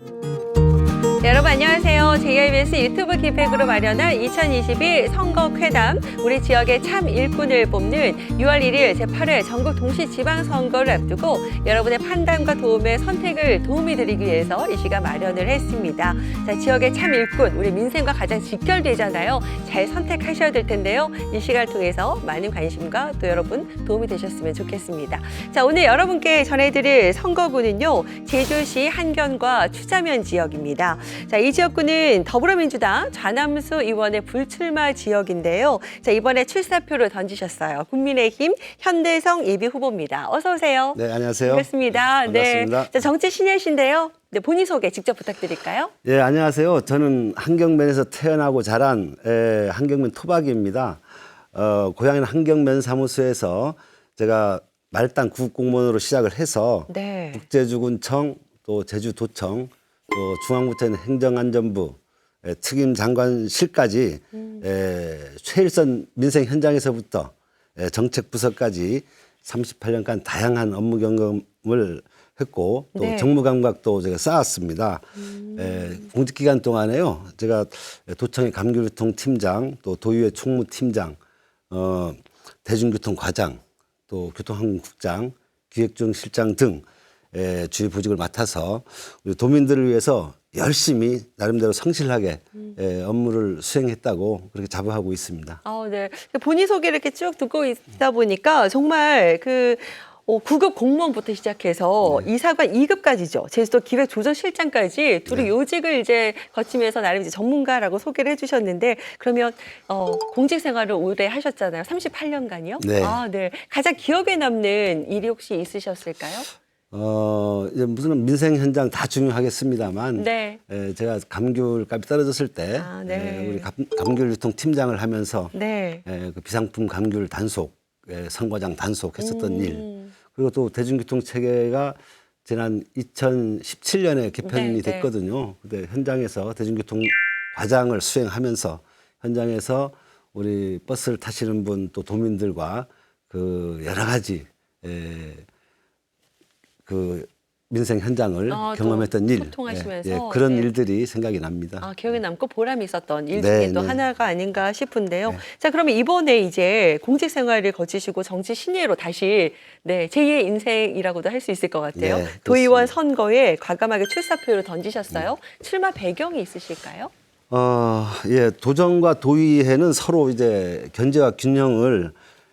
Thank you. JIBS 유튜브 기획으로 마련한 2021 선거회담 우리 지역의 참 일꾼을 뽑는 6월 1일 제8회 전국 동시 지방선거를 앞두고 여러분의 판단과 도움의 선택을 도움이 드리기 위해서 이 시간 마련을 했습니다. 자, 지역의 참 일꾼 우리 민생과 가장 직결되잖아요. 잘 선택하셔야 될 텐데요. 이 시간을 통해서 많은 관심과 또 여러분 도움이 되셨으면 좋겠습니다. 자, 오늘 여러분께 전해드릴 선거구는요. 제주시 한견과 추자면 지역입니다. 자, 이 지역구는 더불어민주당 좌남수 의원의 불출마 지역인데요. 자, 이번에 출사표를 던지셨어요. 국민의힘 현대성 예비 후보입니다. 어서 오세요. 네, 안녕하세요. 반갑습니다. 반갑습니다. 네. 자, 정치 신예신데요. 네, 본인 소개 직접 부탁드릴까요? 예, 안녕하세요. 저는 한경면에서 태어나고 자란 에, 한경면 토박이입니다. 어, 고향인 한경면 사무소에서 제가 말단 구급공무원으로 시작을 해서 네. 국제주군청 또 제주도청 또 중앙부처는 행정안전부 에, 특임 장관실까지 에, 최일선 민생 현장에서부터 에, 정책 부서까지 38년간 다양한 업무 경험을 했고 또 네. 정무 감각도 제가 쌓았습니다. 에, 공직 기간 동안에요. 제가 도청의 감귤유통 팀장, 또 도의회 총무 팀장, 어, 대중교통 과장, 또 교통항공국장, 기획중 실장 등 에, 주요 보직을 맡아서 우리 도민들을 위해서 열심히 나름대로 성실하게 에, 업무를 수행했다고 그렇게 자부하고 있습니다. 아, 네. 본인 소개를 이렇게 쭉 듣고 있다 보니까 정말 그 어, 9급 공무원부터 시작해서 네. 이사관 2급까지죠. 제주도 기획조정실장까지 둘이 네. 요직을 이제 거치면서 나름 이제 전문가라고 소개를 해주셨는데 그러면 어, 공직 생활을 오래 하셨잖아요. 38년간이요? 네. 아, 네. 가장 기억에 남는 일이 혹시 있으셨을까요? 어, 이제 무슨 민생 현장 다 중요하겠습니다만 네. 에, 제가 감귤 값이 떨어졌을 때 아, 네. 에, 우리 감, 감귤 유통 팀장을 하면서 네. 에, 그 비상품 감귤 단속, 에, 선과장 단속 했었던 음. 일. 그리고 또 대중교통 체계가 지난 2017년에 개편이 네, 네. 됐거든요. 그때 현장에서 대중교통 과장을 수행하면서 현장에서 우리 버스를 타시는 분 또 도민들과 그 여러 가지 에, 그 민생 현장을 아, 또 경험했던 일, 소통하시면서, 예, 예, 그런 네. 일들이 생각이 납니다. 아, 기억에 남고 보람이 있었던 일 네, 중에 또 네. 하나가 아닌가 싶은데요. 네. 자, 그러면 이번에 이제 공직 생활을 거치시고 정치 신예로 다시 네, 제2의 인생이라고도 할 수 있을 것 같아요. 네, 도의원. 선거에 과감하게 출사표를 던지셨어요. 출마 배경이 있으실까요? 어, 예, 도정과 도의회는 서로 이제 견제와 균형을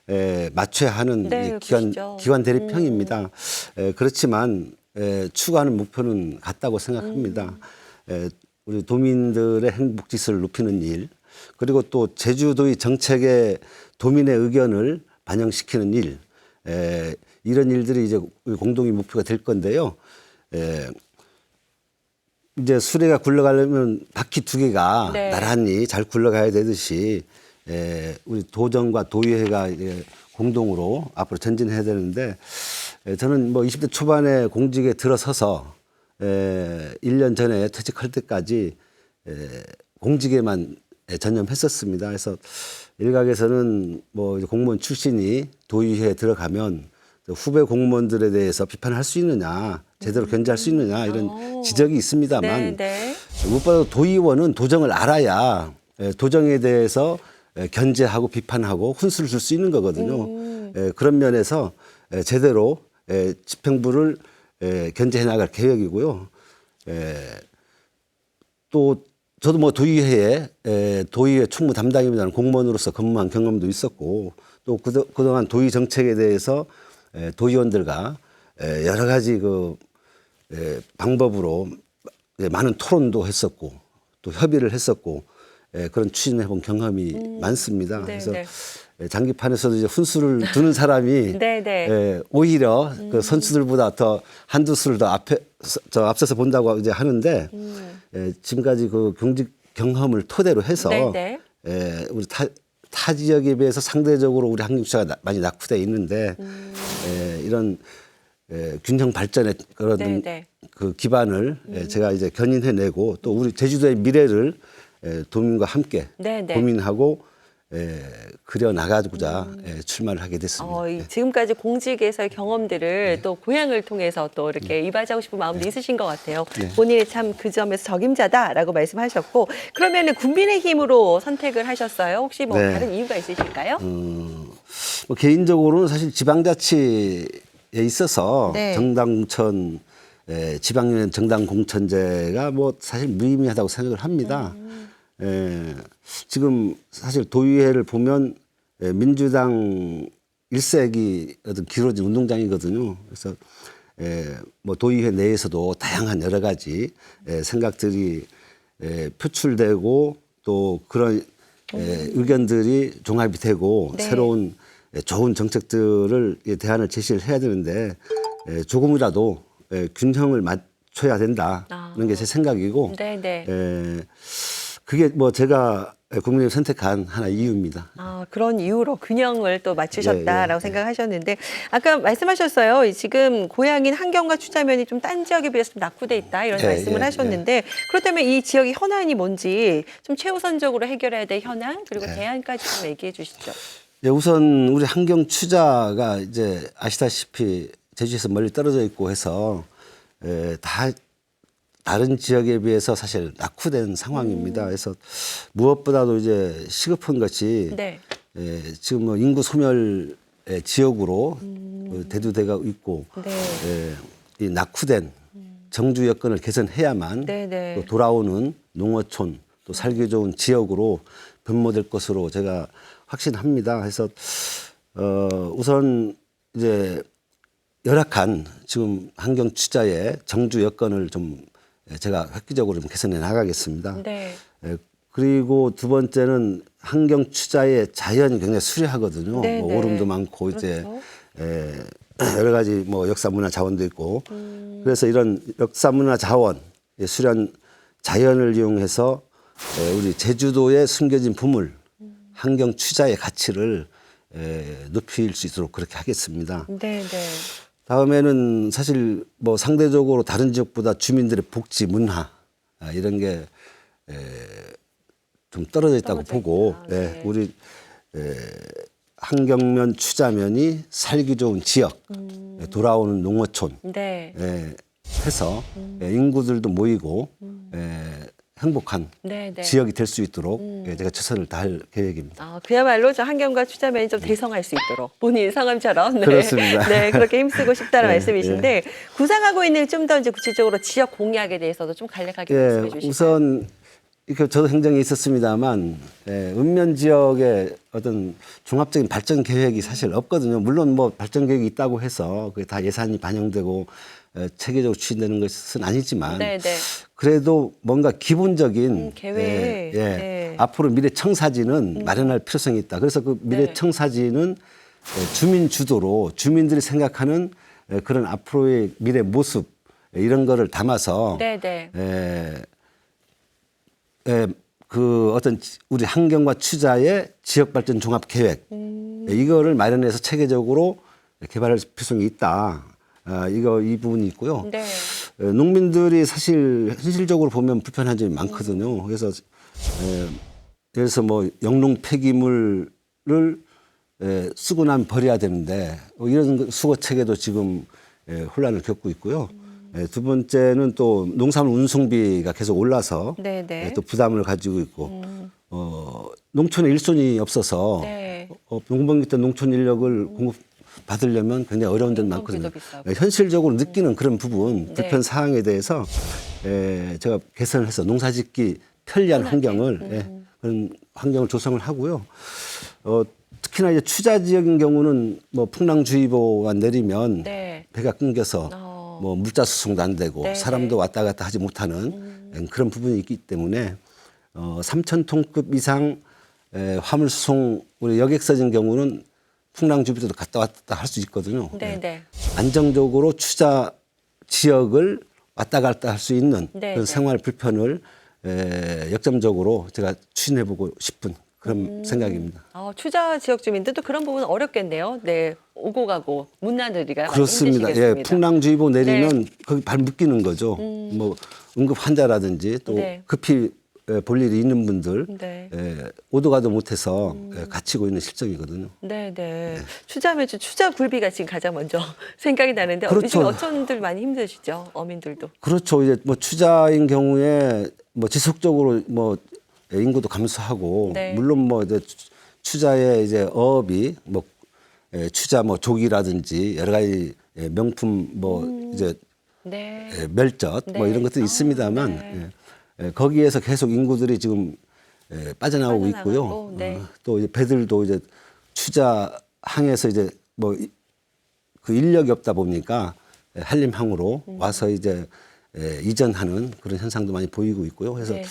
에, 맞춰야 하는 네, 이 기관 그러시죠. 기관 대립형입니다. 에, 그렇지만 에, 추구하는 목표는 같다고 생각합니다. 에, 우리 도민들의 행복 지수를 높이는 일, 그리고 또 제주도의 정책에 도민의 의견을 반영시키는 일, 에, 이런 일들이 이제 공동의 목표가 될 건데요. 에, 이제 수레가 굴러가려면 바퀴 두 개가 네. 나란히 잘 굴러가야 되듯이 에, 우리 도정과 도의회가 공동으로 앞으로 전진해야 되는데 에, 저는 뭐 20대 초반에 공직에 들어서서 에, 1년 전에 퇴직할 때까지 에, 공직에만 에, 전념했었습니다. 그래서 일각에서는 뭐 공무원 출신이 도의회에 들어가면 후배 공무원들에 대해서 비판할 수 있느냐, 제대로 견제할 수 있느냐 이런 오. 지적이 있습니다만 네, 네. 무엇보다 도의원은 도정을 알아야 에, 도정에 대해서 에, 견제하고 비판하고 훈수를 줄 수 있는 거거든요. 음. 에, 그런 면에서 에, 제대로 에, 집행부를 에, 견제해 나갈 계획이고요. 에, 또 저도 뭐 도의회에 에, 도의회 총무 담당입니다는 공무원으로서 근무한 경험도 있었고 또 그동안 도의 정책에 대해서 에, 도의원들과 에, 여러 가지 그 에, 방법으로 예, 많은 토론도 했었고 또 협의를 했었고 예, 그런 추진해본 경험이 많습니다. 네, 그래서 네. 예, 장기판에서도 이제 훈수를 두는 사람이 네, 네. 예, 오히려 그 선수들보다 더 한두 수를 더 앞에 저 앞서서 본다고 이제 하는데 예, 지금까지 그 경직 경험을 토대로 해서 네, 네. 예, 우리 타, 타 지역에 비해서 상대적으로 우리 한국사가 나- 많이 낙후돼 있는데 음. 예, 이런 예, 균형 발전의 그런 네, 네. 그 기반을 예, 제가 이제 견인해내고 또 우리 제주도의 미래를 예, 도민과 함께 네, 네. 고민하고 에, 그려 나가고자 에, 출마를 하게 됐습니다. 어, 이 네. 지금까지 공직에서의 경험들을 또 고향을 통해서 또 이렇게 이바지하고 싶은 마음도 있으신 것 같아요. 네. 본인이 참 그 점에서 적임자다라고 말씀하셨고 그러면은 국민의힘으로 선택을 하셨어요. 혹시 뭐 네. 다른 이유가 있으실까요? 음, 뭐 개인적으로는 사실 지방자치에 있어서 네. 정당 공천, 에, 지방연 정당 공천제가 뭐 사실 무의미하다고 생각을 합니다. 에, 지금 사실 도의회를 보면 에, 민주당 일색이 어떤 길어진 운동장이거든요. 그래서 에, 뭐 도의회 내에서도 다양한 여러 가지 에, 생각들이 에, 표출되고 또 그런 에, 의견들이 종합이 되고 네. 새로운 에, 좋은 정책들을 예, 대안을 제시를 해야 되는데 에, 조금이라도 에, 균형을 맞춰야 된다는 아. 게제 생각이고 네네. 에, 그게 뭐 제가 국민을 선택한 하나의 이유입니다. 아, 그런 이유로 균형을 또 맞추셨다라고 예, 예. 생각하셨는데 아까 말씀하셨어요. 이 지금 고향인 한경과 추자면이 좀 딴 지역에 비해서 좀 낙후돼 있다 이런 예, 말씀을 예, 하셨는데 그렇다면 이 지역의 현안이 뭔지 좀 최우선적으로 해결해야 될 현안 그리고 예. 대안까지 좀 얘기해 주시죠. 예, 우선 우리 한경 추자가 이제 아시다시피 제주에서 멀리 떨어져 있고 해서 에, 다 다른 지역에 비해서 사실 낙후된 상황입니다. 그래서 무엇보다도 이제 시급한 것이 네. 에, 지금 뭐 인구 소멸 의 지역으로 어, 대두되고 있고 네. 에, 이 낙후된 정주 여건을 개선해야만 네 네. 또 돌아오는 농어촌 또 살기 좋은 지역으로 변모될 것으로 제가 확신합니다. 그래서 어 우선 이제 열악한 지금 환경 취자의 정주 여건을 좀 제가 획기적으로 좀 개선해 나가겠습니다. 네. 에, 그리고 두 번째는 환경 취자의 자연이 굉장히 수려하거든요. 네, 뭐 네. 오름도 많고 이제 그렇죠. 에, 여러 가지 뭐 역사 문화 자원도 있고 음. 그래서 이런 역사 문화 자원 예, 수려한 자연을 이용해서 에, 우리 제주도의 숨겨진 보물 환경 취자의 가치를 에, 높일 수 있도록 그렇게 하겠습니다. 네, 네. 다음에는 사실 뭐 상대적으로 다른 지역보다 주민들의 복지 문화 아, 이런 게좀 떨어져 있다고 떨어져 보고 있다. 예, 네. 우리 에, 환경면 추자면이 살기 좋은 지역 음. 예, 돌아오는 농어촌 네. 예, 해서 예, 인구들도 모이고 예, 행복한 네, 네. 지역이 될 수 있도록 예, 제가 최선을 다할 계획입니다. 아, 그야말로 저 한경과 추자면이 좀 대성할 수 있도록 본인 성함처럼 네. 그렇습니다. 네, 그렇게 힘쓰고 싶다는 네, 말씀이신데 구상하고 있는 좀 더 이제 구체적으로 지역 공약에 대해서도 좀 간략하게 말씀해 예, 주시죠. 우선 이렇게 저도 행정에 있었습니다만 예, 읍면 지역의 어떤 종합적인 발전 계획이 사실 없거든요. 물론 뭐 발전 계획이 있다고 해서 그게 다 예산이 반영되고 에, 체계적으로 추진되는 것은 아니지만 네, 네. 그래도 뭔가 기본적인 음, 계획. 예, 예, 네. 앞으로 미래 청사진은 마련할 필요성이 있다. 그래서 그 미래 네. 청사진은 예, 주민 주도로 주민들이 생각하는 예, 그런 앞으로의 미래 모습 예, 이런 거를 담아서 네, 네. 에, 에, 그 어떤 지- 우리 환경과 취자의 지역 발전 종합 계획 음. 에, 이거를 마련해서 체계적으로 개발할 필요성이 있다. 아, 이거 이 부분이 있고요. 네. 에, 농민들이 사실 현실적으로 보면 불편한 점이 많거든요. 그래서 에, 들어서 뭐 영농 폐기물을 에, 쓰고 나면 버려야 되는데 뭐 이런 거- 수거 체계도 지금 에, 혼란을 겪고 있고요. 에, 두 번째는 또 농산물 운송비가 계속 올라서 네, 네. 에, 또 부담을 가지고 있고 어, 농촌에 일손이 없어서 네. 어, 농번기 때 농촌 인력을 공급 받으려면 굉장히 어려운 데는 많거든요. 에, 현실적으로 느끼는 그런 부분 네. 불편 사항에 대해서 에, 제가 개선을 해서 농사짓기 편리한 환경을 음. 예, 그런 환경을 조성을 하고요. 어, 특히나 이제 취자 지역인 경우는 뭐 풍랑주의보가 내리면 네. 배가 끊겨서 어. 뭐 물자 수송도 안 되고 네, 사람도 네. 왔다 갔다 하지 못하는 에, 그런 부분이 있기 때문에 어, 3천 톤급 이상 에, 화물 수송 우리 여객선인 경우는 풍랑주의보도 갔다 왔다 할 수 있거든요. 네, 예. 네. 안정적으로 추자 지역을 왔다 갔다 할 수 있는 네, 그런 네. 생활 불편을 에, 역점적으로 제가 추진해보고 싶은 그런 음. 생각입니다. 어, 추자 지역 주민들 도 그런 부분 은 어렵겠네요. 네. 오고 가고 문나들이가 그렇습니다. 예. 풍랑주의보 내리면 거기 발 묶이는 거죠. 뭐 응급 환자라든지 또 네. 급히 에, 볼 일이 있는 분들 네. 에, 오도 가도 못해서 에, 갇히고 있는 실정이거든요. 네, 네. 추자면 좀 추자 굴비가 지금 가장 먼저 생각이 나는데 그렇죠. 지금 어촌들 많이 힘드시죠? 어민들도. 그렇죠. 이제 뭐 추자인 경우에 뭐 지속적으로 뭐 인구도 감소하고 네. 물론 뭐 이제 추- 추자의 이제 어업이 뭐 에, 추자 뭐 조기라든지 여러 가지 에, 명품 뭐 이제 네. 에, 멜젓 뭐 네. 이런 것들이 아, 있습니다만 네. 예, 에, 거기에서 계속 인구들이 지금 에, 빠져나오고 빠져나가고, 있고요. 네. 어, 또 이제 배들도 이제 추자 항에서 이제 뭐 그 인력이 없다 보니까 에, 한림항으로 음. 와서 이제 에, 이전하는 그런 현상도 많이 보이고 있고요. 그래서 네.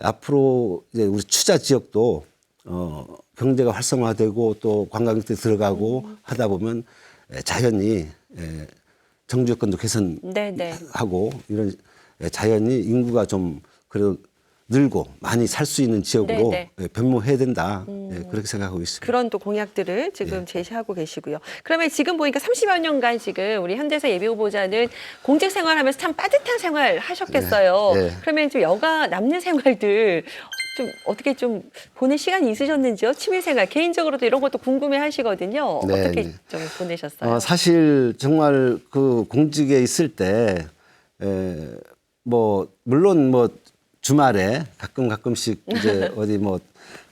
앞으로 이제 우리 추자 지역도 어, 경제가 활성화되고 또 관광객들이 들어가고 음. 하다 보면 에, 자연히 에, 정주 여건도 개선하고 네, 네. 이런 에, 자연히 인구가 좀 그래도 늘고 많이 살 수 있는 지역으로 네, 에, 변모해야 된다 예, 그렇게 생각하고 있습니다. 그런 또 공약들을 지금 제시하고 계시고요. 그러면 지금 보니까 30여 년간 지금 우리 현대사 예비 후보자는 공직 생활하면서 참 빠듯한 생활 하셨겠어요. 네, 네. 그러면 좀 여가 남는 생활들 좀 어떻게 좀 보낼 시간이 있으셨는지요? 취미 생활 개인적으로도 이런 것도 궁금해 하시거든요. 네, 어떻게 네. 좀 보내셨어요? 어, 사실 정말 그 공직에 있을 때, 에, 뭐, 물론 뭐 주말에 가끔 가끔씩 이제 어디 뭐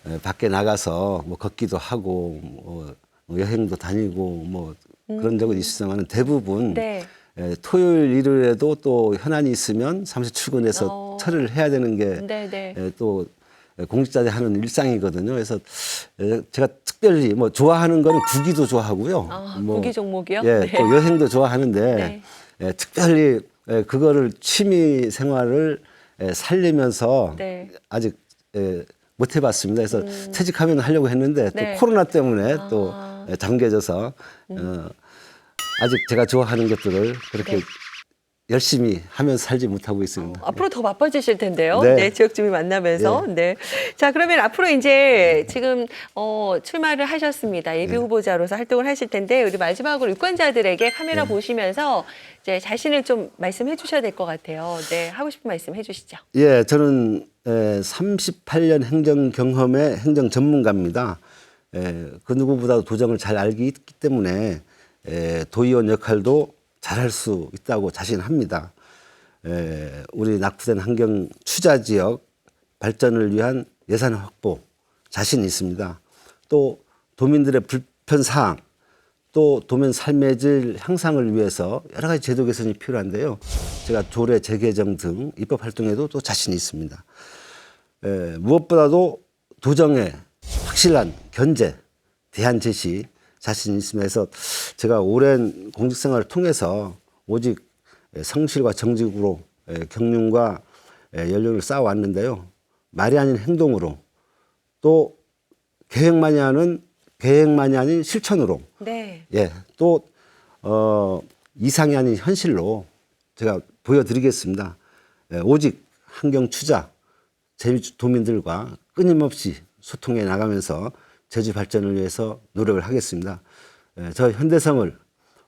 에, 밖에 나가서 뭐 걷기도 하고 뭐 여행도 다니고 뭐 그런 적은 있으지만 대부분 음. 네. 에, 토요일 일요일에도 또 현안이 있으면 사무실 출근해서 어. 처리를 해야 되는 게 네, 네. 에, 또 공직자들이 하는 일상이거든요. 그래서 에, 제가 특별히 뭐 좋아하는 거는 구기도 좋아하고요. 아, 뭐, 구기 종목이요? 예, 네. 또 여행도 좋아하는데 네. 예, 특별히 예, 그거를 취미 생활을 예, 살리면서 네. 아직 예, 못 해봤습니다. 그래서 퇴직하면 하려고 했는데 네. 또 코로나 때문에 또 아. 예, 잠겨져서 어, 아직 제가 좋아하는 것들을 그렇게 네. 열심히 하면서 살지 못하고 있습니다. 앞으로 더 바빠지실 텐데요. 네, 네. 지역 주민 만나면서. 네. 자, 그러면 앞으로 이제 지금 어, 출마를 하셨습니다. 예비 네. 후보자로서 활동을 하실 텐데 우리 마지막으로 유권자들에게 카메라 네. 보시면서 이제 자신을 좀 말씀해 주셔야 될 것 같아요. 네, 하고 싶은 말씀 해 주시죠. 예, 저는 에, 38년 행정 경험의 행정 전문가입니다. 에, 그 누구보다도 도정을 잘 알기 있기 때문에 에, 도의원 역할도 잘할 수 있다고 자신합니다. 에, 우리 낙후된 환경 추자 지역 발전을 위한 예산 확보 자신 있습니다. 또 도민들의 불편 사항 또 도민 삶의 질 향상을 위해서 여러 가지 제도 개선이 필요한데요. 제가 조례 재개정 등 입법 활동에도 또 자신이 있습니다. 에, 무엇보다도 도정의 확실한 견제, 대안 제시 자신이 있으면서 제가 오랜 공직 생활을 통해서 오직 에, 성실과 정직으로 에, 경륜과 에, 연륜을 쌓아왔는데요. 말이 아닌 행동으로 또 계획만이 하는 계획만이 아닌 실천으로 네. 예, 또, 어, 이상이 아닌 현실로 제가 보여드리겠습니다. 예, 오직 환경 투자, 제주 도민들과 끊임없이 소통해 나가면서 제주 발전을 위해서 노력을 하겠습니다. 예, 저 현대성을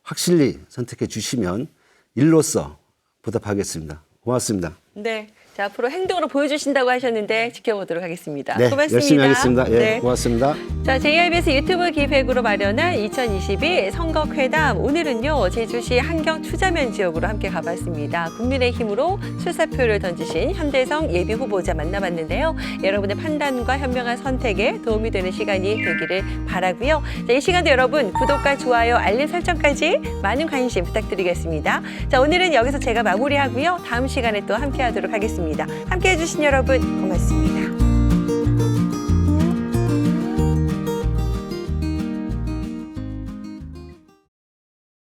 확실히 선택해 주시면 일로서 보답하겠습니다. 고맙습니다. 네. 자, 앞으로 행동으로 보여주신다고 하셨는데 지켜보도록 하겠습니다. 네, 고맙습니다. 열심히 하겠습니다. 예, 네. 고맙습니다. 자, JIBS 유튜브 기획으로 마련한 2022 선거회담. 오늘은요, 제주시 한경 투자면 지역으로 함께 가봤습니다. 국민의힘으로 출사표를 던지신 현대성 예비 후보자 만나봤는데요. 여러분의 판단과 현명한 선택에 도움이 되는 시간이 되기를 바라고요. 자, 이 시간도 여러분 구독과 좋아요, 알림 설정까지 많은 관심 부탁드리겠습니다. 자, 오늘은 여기서 제가 마무리하고요. 다음 시간에 또 함께 하도록 하겠 습니다. 함께 해주신 여러분 고맙습니다.